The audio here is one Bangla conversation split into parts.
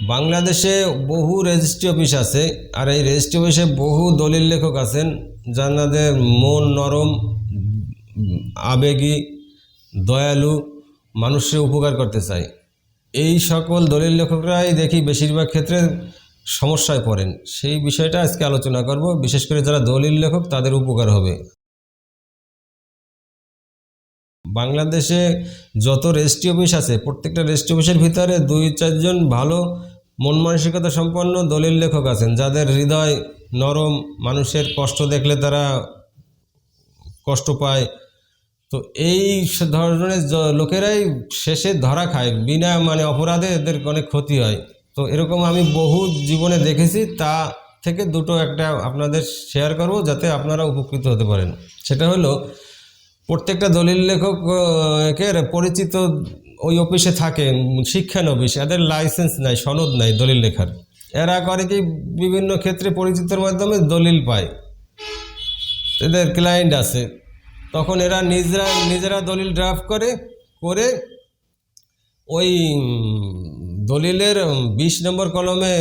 বাংলাদেশে বহু রেজিস্ট্রি অফিস আছে, আর এই রেজিস্ট্রি অফিসে বহু দলিল লেখক আছেন যাদের মন নরম, আবেগী, দয়ালু মানুষের উপকার করতে চায়। এই সকল দলিল লেখকরাই দেখি বেশিরভাগ ক্ষেত্রে সমস্যায় পড়েন। সেই বিষয়টা আজকে আলোচনা করব, বিশেষ করে যারা দলিল লেখক তাদের উপকার হবে। বাংলাদেশে যত রেজিস্ট্রি অফিস আছে, প্রত্যেকটা রেজিস্ট্রি অফিসের ভিতরে দুই চারজন ভালো মন মানসিকতা সম্পন্ন দলিল লেখক আছেন, যাদের হৃদয় নরম, মানুষের কষ্ট দেখলে তারা কষ্ট পায়। তো এই ধরনের লোকেরাই শেষে ধরা খায়, বিনা মানে অপরাধে এদের অনেক ক্ষতি হয়। তো এরকম আমি বহু জীবনে দেখেছি, তা থেকে দুটো একটা আপনাদের শেয়ার করব, যাতে আপনারা উপকৃত হতে পারেন। সেটা হলো, প্রত্যেকটা দলিল লেখকের পরিচিত ওই অফিসে থাকে শিক্ষা অফিস এদের লাইসেন্স নাই, সনদ নাই, দলিল লেখার। এরা করে কি বিভিন্ন ক্ষেত্রে পরিচিতর মাধ্যমে দলিল পায়। এদের ক্লায়েন্ট আছে। তখন এরা নিজেরা নিজেরা দলিল ড্রাফট করে করে ওই দলিলের বিশ নম্বর কলমে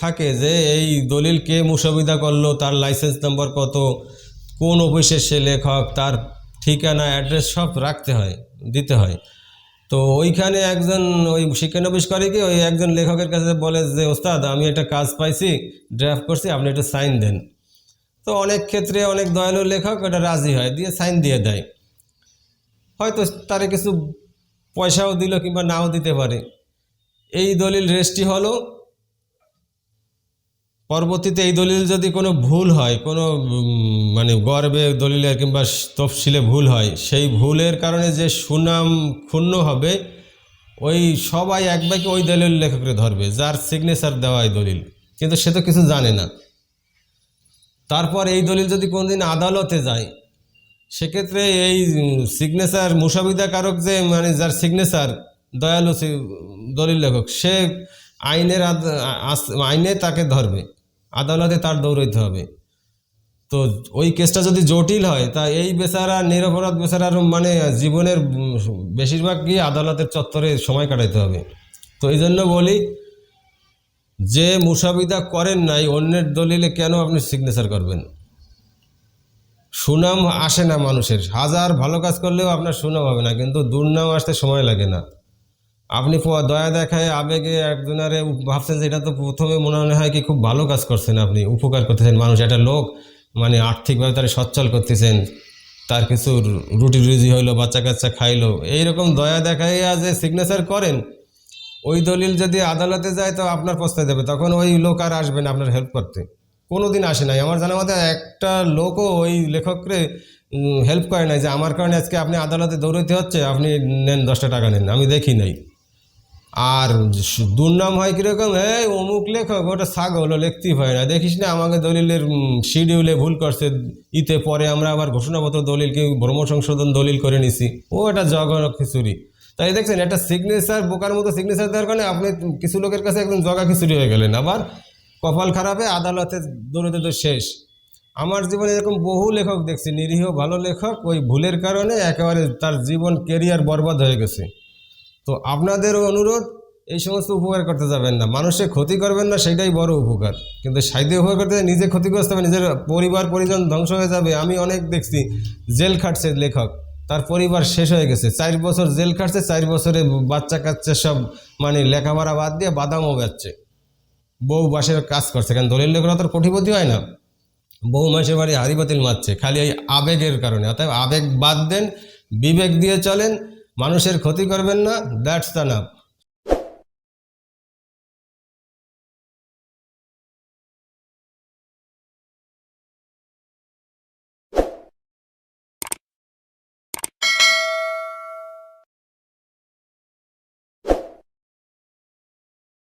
থাকে যে এই দলিল কে মুসবিদা করল, তার লাইসেন্স নম্বর কত, কোন অফিসের সে লেখক, তার ঠিকানা অ্যাড্রেস সব রাখতে হয়, দিতে হয়। তো ওইখানে একজন ওই শিক্ষা করে কি, ওই একজন লেখকের কাছে বলে যে, ওস্তাদ, আমি একটা কাজ পাইছি ড্রাফট করছি, আপনি একটা সাইন দেন। তো অনেক ক্ষেত্রে অনেক দয়ালু লেখক ওটা রাজি হয়, দিয়ে সাইন দিয়ে দেয়। হয়তো তারে কিছু পয়সাও দিল কিংবা নাও দিতে পারে। এই দলিল রেজিস্ট্রি হলো পরবর্তীতে এই দলিল যদি কোনো ভুল হয়, কোনো মানে গর্বে দলিলের কিংবা তফসিলে ভুল হয়, সেই ভুলের কারণে যে সুনাম ক্ষুণ্ণ হবে, ওই সবাই এক বাকি ওই দলিল লেখকরে ধরবে, যার সিগনেচার দেওয়া দলিল। কিন্তু সে তো কিছু জানে না। তারপর এই দলিল যদি কোনোদিন আদালতে যায়, সেক্ষেত্রে এই সিগনেচার মুসাবিদা কারক যে মানে যার সিগনেচার দয়ালু দলিল লেখক, সে আইনের আইনে তাকে ধরবে। আদালতে তার দৌড়াইতে হবে। তো ওই কেসটা যদি জটিল হয়, তা এই বেচারা, নিরপরাধ বেচারার মানে জীবনের বেশিরভাগ গিয়ে আদালতের চত্বরে সময় কাটাইতে হবে। তো এই জন্য বলি, যে মুসাবিদা করেন নাই, অন্যের দলিলে কেন আপনি সিগনেচার করবেন? সুনাম আসে না মানুষের। হাজার ভালো কাজ করলেও আপনার সুনাম হবে না, কিন্তু দুর্নাম আসতে সময় লাগে না। আপনি দয়া দেখায় আবেগে একজনারে ভাবছেন যে এটা তো প্রথমে মনে হয় কি খুব ভালো কাজ করছেন আপনি, উপকার করতেছেন মানুষ, একটা লোক মানে আর্থিকভাবে তারা সচ্ছল করতেছেন, তার কিছু রুটি রুজি হইল, বাচ্চা কাচ্চা খাইলো, এইরকম দয়া দেখাইয়া যে সিগনেচার করেন, ওই দলিল যদি আদালতে যায় তো আপনার প্রস্তাব দেবে, তখন ওই লোক আর আসবে না আপনার হেল্প করতে। কোনো দিন আসে নাই। আমার জানা মতে একটা লোকও ওই লেখকরে হেল্প করে নাই যে, আমার কারণে আজকে আপনি আদালতে দৌড়াইতে হচ্ছে, আপনি নেন, দশটা টাকা নেন, আমি দেখি নাই। আর দুর্নাম হয় কীরকম? হ্যাঁ অমুক লেখক, ওটা ছাগল, ও লিখতেই হয় না। দেখিস না, আমাকে দলিলের শিডিউলে ভুল করছে। ইতে পরে আমরা আবার ঘোষণাপত্র দলিল কেউ, ভ্রম সংশোধন দলিল করে নিছি। ও এটা জগর খিচুড়ি। তাই দেখছেন, একটা সিগনেচার বোকার মতো সিগনেচার দেওয়ার কারণে আপনি কিছু লোকের কাছে একদম জগা খিচুড়ি হয়ে গেলেন। আবার কপাল খারাপে, আদালতে দৌড়তে তো শেষ। আমার জীবনে এরকম বহু লেখক দেখছি, নিরীহ, ভালো লেখক, ওই ভুলের কারণে একেবারে তার জীবন কেরিয়ার বরবাদ হয়ে গেছে। তো আপনাদেরও অনুরোধ, এই সমস্ত উপকার করতে যাবেন না। মানুষের ক্ষতি করবেন না, সেটাই বড় উপকার। কিন্তু সাহিত্য উপকার করতে নিজে ক্ষতিগ্রস্ত হবে, নিজের পরিবার, পরিজন ধ্বংস হয়ে যাবে। আমি অনেক দেখছি, জেল খাটছে লেখক, তার পরিবার শেষ হয়ে গেছে। চার বছর জেল খাটছে, চার বছরে বাচ্চা কাচ্চা সব মানে লেখাপড়া বাদ দিয়ে বাদামও বেচছে। বউ বাসের কাজ করছে কারণ দলিল লেখকরা তো কোটিপতি হয় না। বহু মাসের বাড়ি হাড়ি বাতিল মারছে, খালি এই আবেগের কারণে। অর্থাৎ আবেগ বাদ দেন, বিবেক দিয়ে চলেন মানুষের ক্ষতি করবেন না দ্যাটস দ্য নাপ